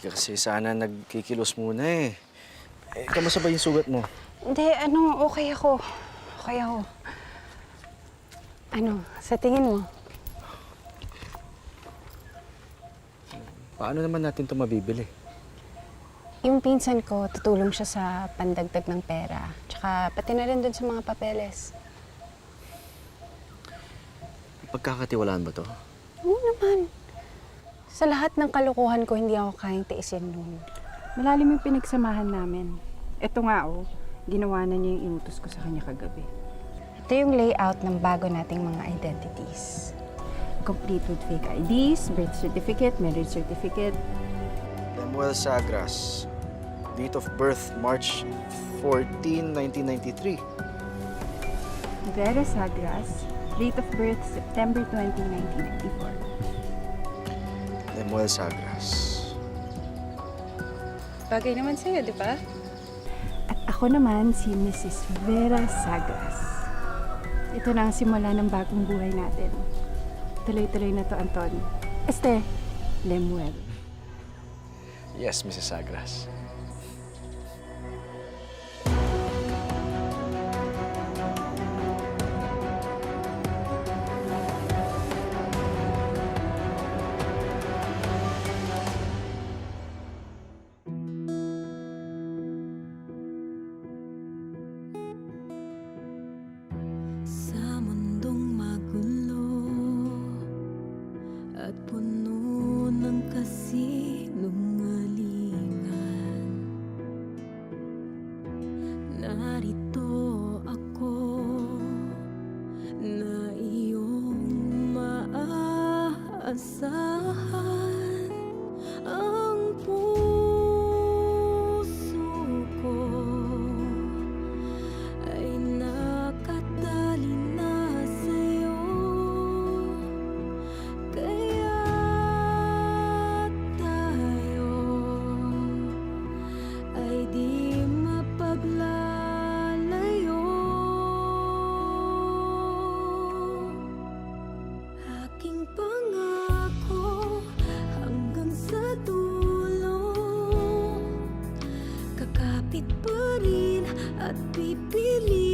Hindi ka kasi sana nagkikilos muna eh. Eh, kamusta ba yung sugat mo? Hindi, ano, okay ako. Okay ako. Ano, sa tingin mo? Paano naman natin ito mabibili? Yung pinsan ko, tutulong siya sa pandagdag ng pera. Tsaka pati na rin dun sa mga papeles. Pagkakatiwalaan ba to? Oo naman. Sa lahat ng kalukuhan ko, hindi ako kayang tiisin nun. Malalim yung pinagsamahan namin. Ito nga oh, ginawa na niya yung inutos ko sa kanya kagabi. Ito yung layout ng bago nating mga identities. Complete with fake IDs, birth certificate, marriage certificate. Lemuel Sagras. Date of birth, March 14, 1993. Vera Sagras, date of birth September 20, 1994. Lemuel Sagras. Bagay naman sa'yo, di ba? At ako naman si Mrs. Vera Sagras. Ito na ang simula ng bagong buhay natin. Tuloy-tuloy na to, Anton. Este, Lemuel. Yes, Mrs. Sagras. Rin at pipiliin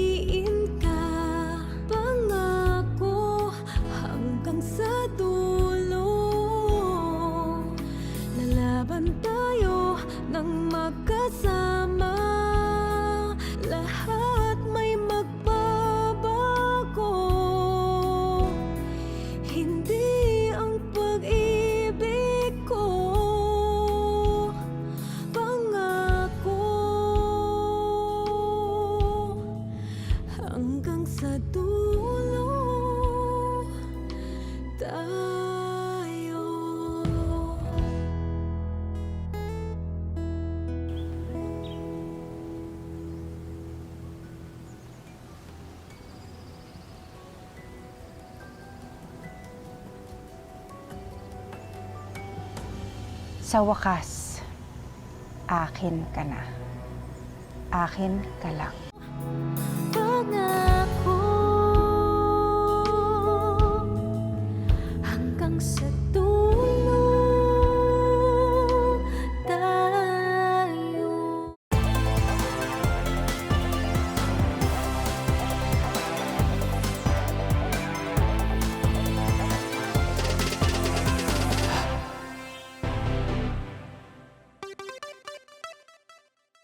Sa wakas, akin ka na. Akin ka lang. Ka na.